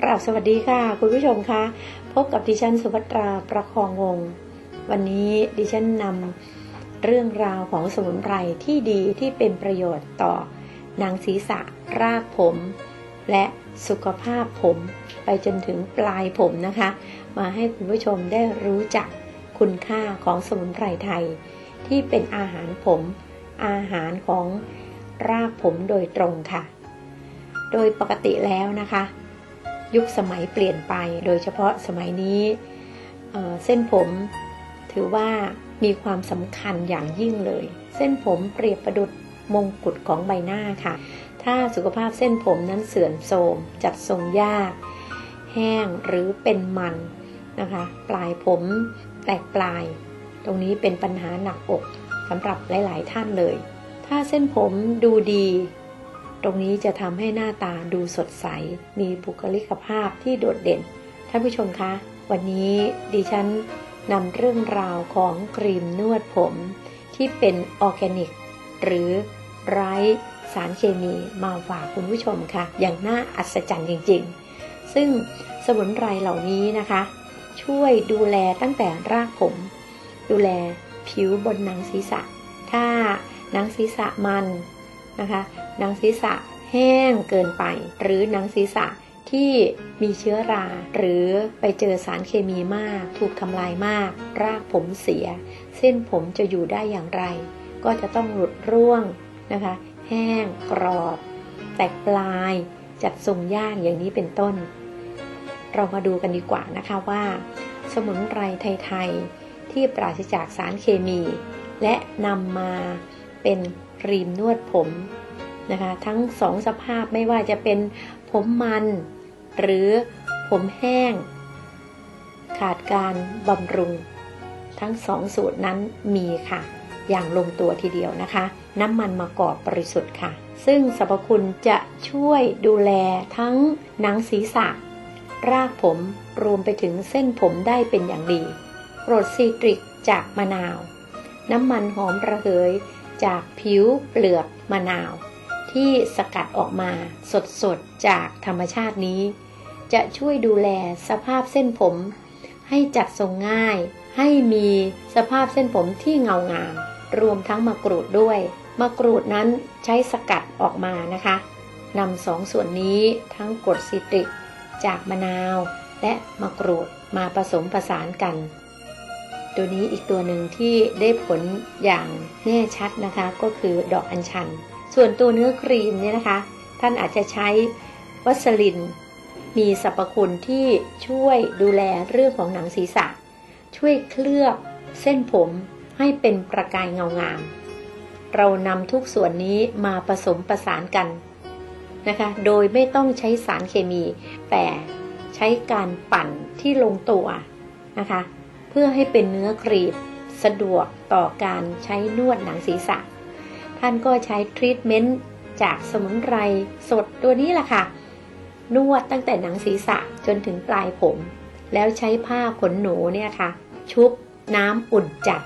กราบสวัสดีค่ะ คุณผู้ชมคะพบกับดิฉันสุภัตราประคองวง วันนี้ดิฉันนำเรื่องราวของสมุนไพรที่ดีที่เป็นประโยชน์ต่อหนังศีรษะรากผม และสุขภาพผมไปจนถึงปลายผมนะคะ มาให้คุณผู้ชมได้รู้จักคุณค่าของสมุนไพรไทย ที่เป็นอาหารผม อาหารของรากผมโดยตรงค่ะ โดยปกติแล้วนะคะ ยุคสมัยเปลี่ยนไป โดยเฉพาะสมัยนี้เเส้นผมถือว่ามีความสำคัญอย่างยิ่งเลย เส้นผมเปรียบประดุดมงกุฎของใบหน้าค่ะ ถ้าสุขภาพเส้นผมนั้นเสื่อมโทรมจัดทรงยาก แห้งหรือเป็นมันนะคะ ปลายผมแตกปลาย ตรงนี้เป็นปัญหาหนักอกสำหรับหลาย ๆ ท่านเลย ถ้าเส้นผมดูดี ตรงนี้จะทำให้หน้าตาดูสดใส มีบุคลิกภาพที่โดดเด่น ท่านผู้ชมคะ วันนี้ดิฉันนำเรื่องราวของครีมนวดผม ที่เป็นออร์แกนิก หรือไร้สารเคมีมาฝากคุณผู้ชมค่ะ อย่างน่าอัศจรรย์จริง ๆ ซึ่งสมุนไพรเหล่านี้นะคะ ช่วยดูแลตั้งแต่รากผม ดูแลผิวบนหนังศีรษะ ถ้าหนังศีรษะมัน นะคะหนังศีรษะแห้งเกินไป หรือหนังศีรษะที่มีเชื้อรา หรือไปเจอสารเคมีมาก ถูกทำลายมาก รากผมเสีย เส้นผมจะอยู่ได้อย่างไร ก็จะต้องหลุดร่วงนะคะ แห้งกรอบ แตกปลาย จัดทรงยากอย่างนี้เป็นต้น เรามาดูกันดีกว่านะคะว่า สมุนไพรไทย ๆ ที่ปราศจากสารเคมี และนำมาเป็น รีมนวดผมนะคะ ทั้งสองสภาพไม่ว่าจะเป็นผมมัน หรือผมแห้ง ขาดการบำรุง ทั้งสองสูตรนั้นมีค่ะ อย่างลงตัวทีเดียวนะคะ น้ำมันมะกอกบริสุทธิ์ค่ะ ซึ่งสรรพคุณจะช่วยดูแลทั้งหนังศีรษะ รากผมรวมไปถึงเส้นผมได้เป็นอย่างดีโรดซีตริกจากมะนาว น้ำมันหอมระเหย จากผิวเปลือกมะนาว ที่สกัดออกมาสดๆ จากธรรมชาตินี้ จะช่วยดูแลสภาพเส้นผม ให้จัดทรงง่าย ให้มีสภาพเส้นผมที่เงางามรวมทั้งมะกรูดด้วย มะกรูดนั้นใช้สกัดออกมานะคะนำสองส่วนนี้ทั้งกรดซิตริก จากมะนาว และมะกรูดมาผสมผสานกัน ตัวนี้อีกตัวหนึ่งที่ได้ผลอย่างแน่ชัดนะคะ ก็คือดอกอัญชัน ส่วนตัวเนื้อครีมเนี่ยนะคะ ท่านอาจจะใช้วัสลิน มีสรรพคุณที่ช่วยดูแลเรื่องของหนังศีรษะ ช่วยเคลือบเส้นผมให้เป็นประกายเงางาม เรานำทุกส่วนนี้มาผสมประสานกันนะคะ โดยไม่ต้องใช้สารเคมี แต่ใช้การปั่นที่ลงตัวนะคะ พื่อให้เป็นเนื้อครีมสะดวกต่อการใช้นวดหนังศีรษะ ท่านก็ใช้ทรีทเมนต์จากสมุนไพรสดตัวนี้แหละค่ะ นวดตั้งแต่หนังศีรษะจนถึงปลายผม แล้วใช้ผ้าขนหนูเนี่ยค่ะ ชุบน้ำอุ่นจัด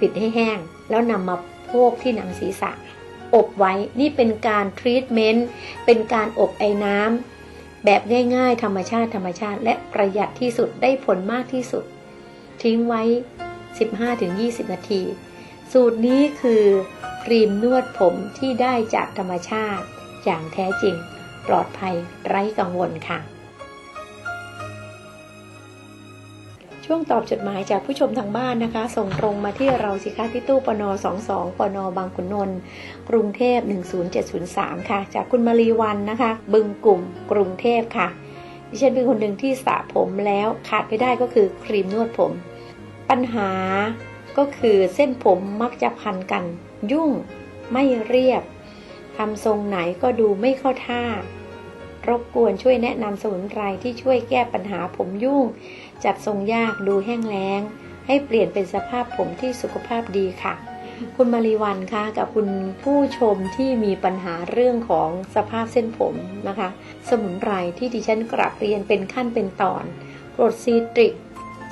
ปิดให้แห้ง แล้วนำมาโพกที่หนังศีรษะ อบไว้นี่เป็นการทรีทเมนต์เป็นการอบไอ้น้ำแบบง่ายๆ ธรรมชาติธรรมชาติและประหยัดที่สุดได้ผลมากที่สุด ทิ้งไว้ 15-20 นาที สูตรนี้คือครีมนวดผมที่ได้จากธรรมชาติ อย่างแท้จริง ปลอดภัยไร้กังวลค่ะ ช่วงตอบจดหมายจากผู้ชมทางบ้านนะคะ ส่งตรงมาที่เราสิคะที่ตู้ปน22ปนบางขุนนนท์กรุงเทพ 10703 ค่ะ จากคุณมารีวันนะคะ บึงกลุ่มกรุงเทพค่ะ ดิฉันเป็นคนหนึ่งที่สระผมแล้วขาดไม่ได้ก็คือครีมนวดผม ปัญหาก็คือเส้นผมมักจะพันกัน ยุ่งไม่เรียบทำทรงไหนก็ดูไม่เข้าท่า รบกวนช่วยแนะนำสมุนไพรที่ช่วยแก้ปัญหาผมยุ่ง จัดทรงยากดูแห้งแล้ง ให้เปลี่ยนเป็นสภาพผมที่สุขภาพดีค่ะ คุณมารีวันคะกับคุณผู้ชมที่มีปัญหาเรื่องของสภาพเส้นผมนะคะ สมุนไพรที่ดิฉันกลับเรียนเป็นขั้นเป็นตอนกรดซีตริก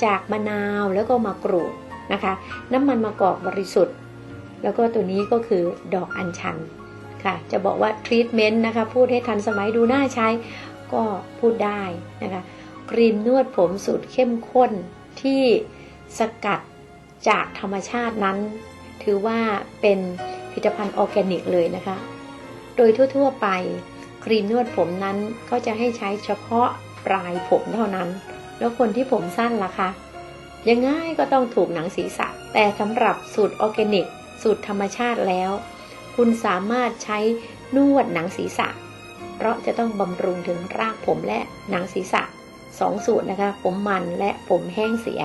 จากมะนาวแล้วก็มะกรูดนะคะ น้ำมันมะกอกบริสุทธิ์ แล้วก็ตัวนี้ก็คือดอกอัญชันค่ะ จะบอกว่าทรีทเมนต์นะคะ พูดให้ทันสมัยดูน่าใช้ก็พูดได้นะคะครีมนวดผมสูตรเข้มข้นที่สกัดจากธรรมชาตินั้น ถือว่าเป็นผลิตภัณฑ์ออร์แกนิกเลยนะคะ โดยทั่วๆไปครีมนวดผมนั้นก็จะให้ใช้เฉพาะปลายผมเท่านั้น แล้วคนที่ผมสั้นล่ะคะ ยังไงก็ต้องถูกหนังศีรษะ แต่สำหรับสูตรออร์แกนิก สูตรธรรมชาติแล้ว คุณสามารถใช้นวดหนังศีรษะ เพราะจะต้องบำรุงถึงรากผมและหนังศีรษะสองสูตรนะคะ ผมมันและผมแห้งเสีย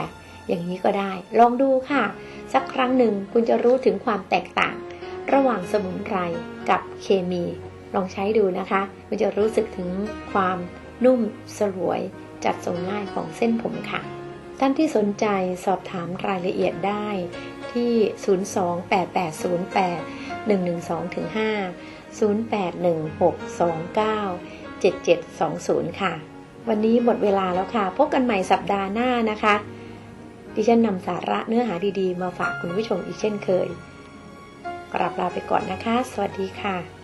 อย่างนี้ก็ได้ ลองดูค่ะ สักครั้งหนึ่งคุณจะรู้ถึงความแตกต่าง ระหว่างสมุนไพรกับเคมี ลองใช้ดูนะคะ คุณจะรู้สึกถึงความนุ่มสลวย จัดทรงง่ายของเส้นผมค่ะ ท่านที่สนใจสอบถามรายละเอียดได้ที่ 028808112-5 0816297720 ค่ะ วันนี้หมดเวลาแล้วค่ะ พบกันใหม่สัปดาห์หน้านะคะ ดิฉันนำสาระเนื้อหาดีๆ มาฝากคุณผู้ชมอีกเช่นเคย กลับลาไปก่อนนะคะ สวัสดีค่ะ